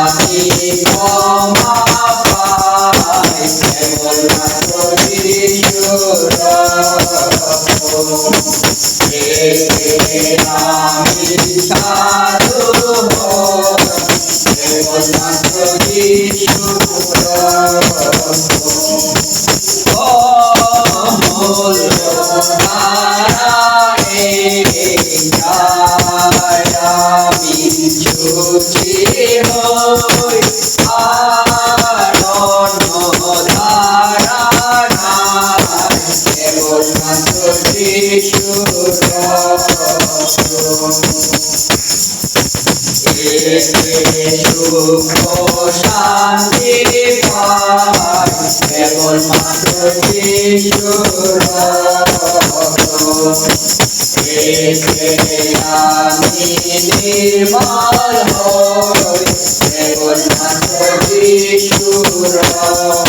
আমি ক্ষমা পাই কেবলমাত্র যিশুর শান্তি পাই কেবলমাত্র যিশুর আমি নির্মল হই কেবলমাত্র যিশুর আমি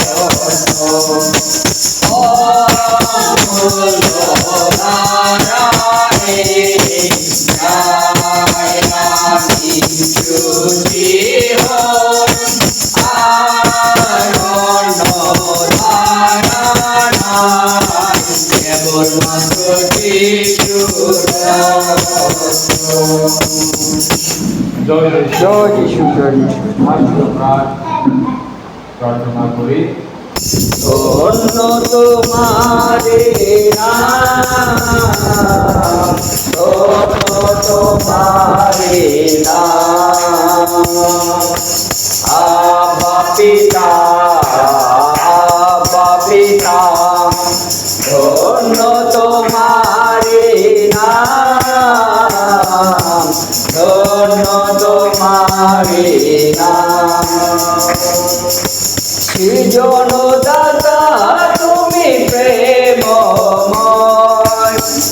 জয় যিশু জয় প্রার্থনা করি ধন্য তোমারে ধন্য তোমারে আবা পিতা ধন্য তোমারে নাম সৃজন দাদা তুমি প্রেমময়,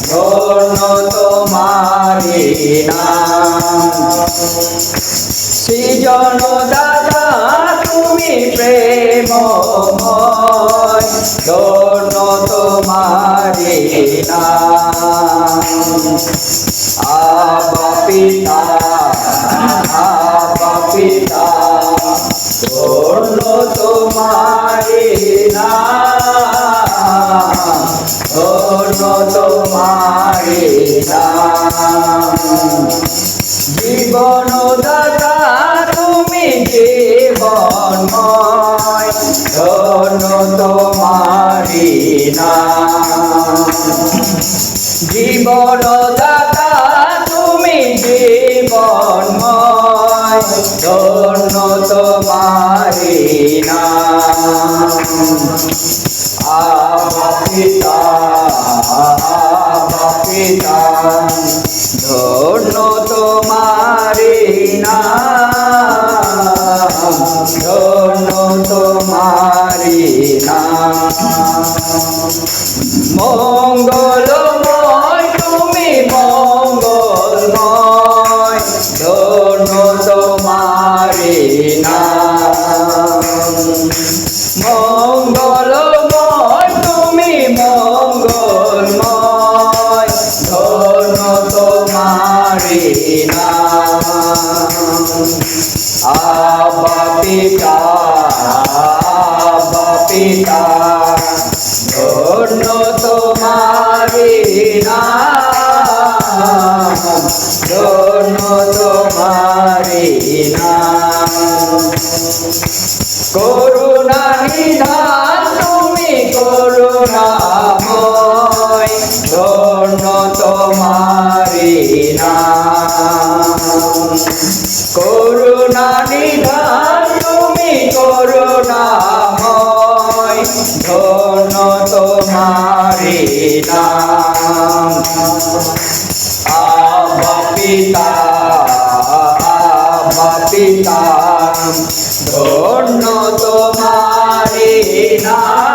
ধন্য তোমারি নাম। সৃজন দাদা তুমি প্রেমময় ধন্য তোমারি নাম আবা পিতা পিতা, ধন্য তোমারে নাম ধন্য তোমারে নাম জীবন দাতা তুমি জীবনময়। ধন্য তোমারি নাম জীবন ধন্য তোমারি নাম আবা পিতা আবা পিতা ধন্য তোমারি নাম মঙ্গলময় ধন্য তোমারি নাম। আবা পিতা আবা পিতা ধন্য তোমারি নাম। করুণা নিধান করুণাময়, ধন্য তোমারি নাম। করুণা নিধান তুমি করুণাময়, ধন্য তোমারি নাম। আবা পিতা আবা পিতা, ধন্য তোমারি নাম।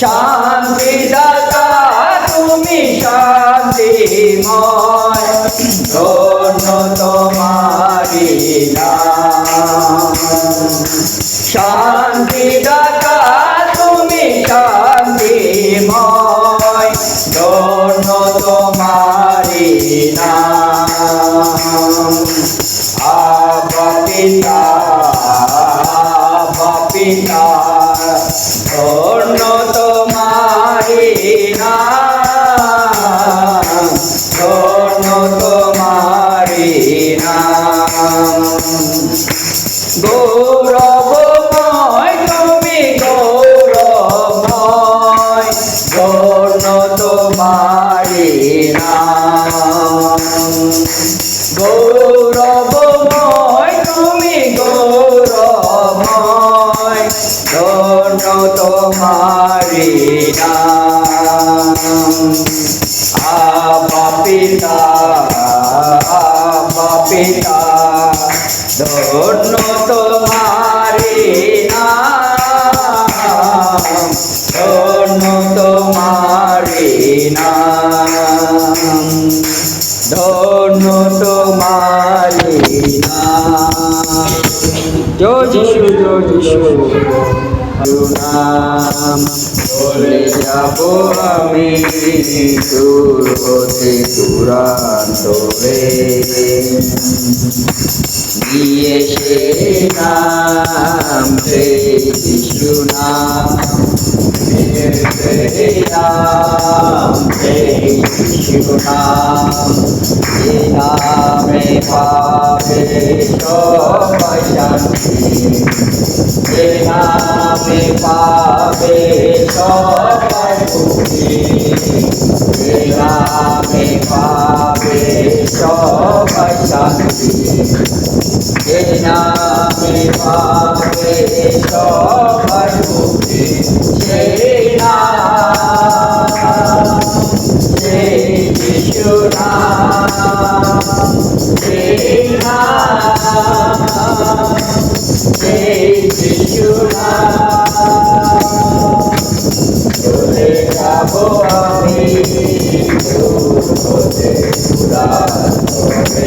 শান্তি দাতা, তুমি শান্তিময়। ধন্য তোমারি শান্তি দাতা, তুমি শান্তিময়। ধন্য তোমারি নাম। আবা পিতা আবা ধন্য গৌরবময় তুমি গৌরবময় ধন্য তোমারি আবা পিতা আবা পিতা ধন্য তোমারি জয় যিশু জয় যিশু নাম বলে যাব আমি দূর হতে দূরান্ত নিয়ে সে নাম হে যিশু নাম হে হে যিশু নাম এ নামে পাবে সবাই মুক্তি এ নামে পাবে সবাই শান্তি এ নামে পাবে সবাই মুক্তি যাব আমি দূর হতে দূরান্তরে।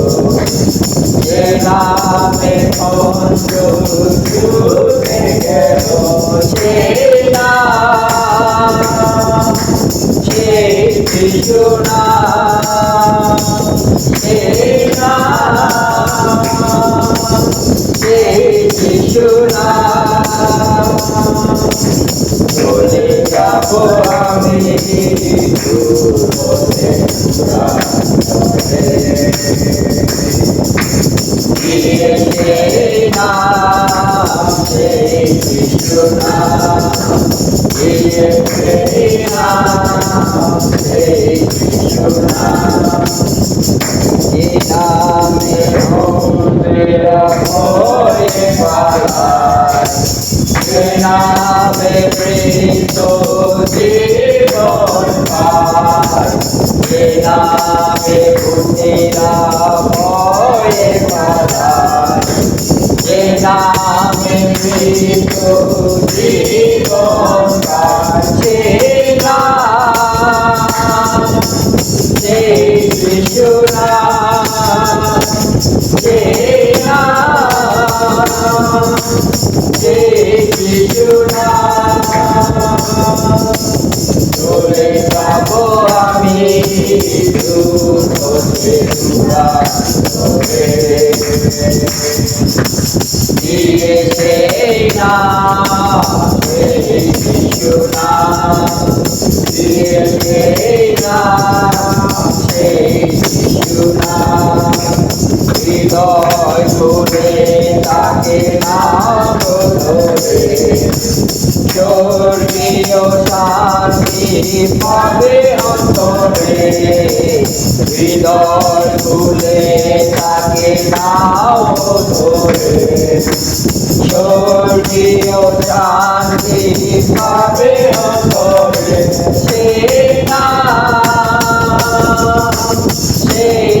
নাম সেই যিশু নাম দিয়ে সেই নাম সেই যাব আমি হতে দূরান্তরে। গিয়ে সেই নাম মৃত জীবন পায় যে নামে ভূতেরা ভয়ে পালায় যে নামে মৃত্যু জীবন চলে যাব আমি দূর হতে স্বর্গীয় শান্তি পাবে অন্তরে সে নাম সেই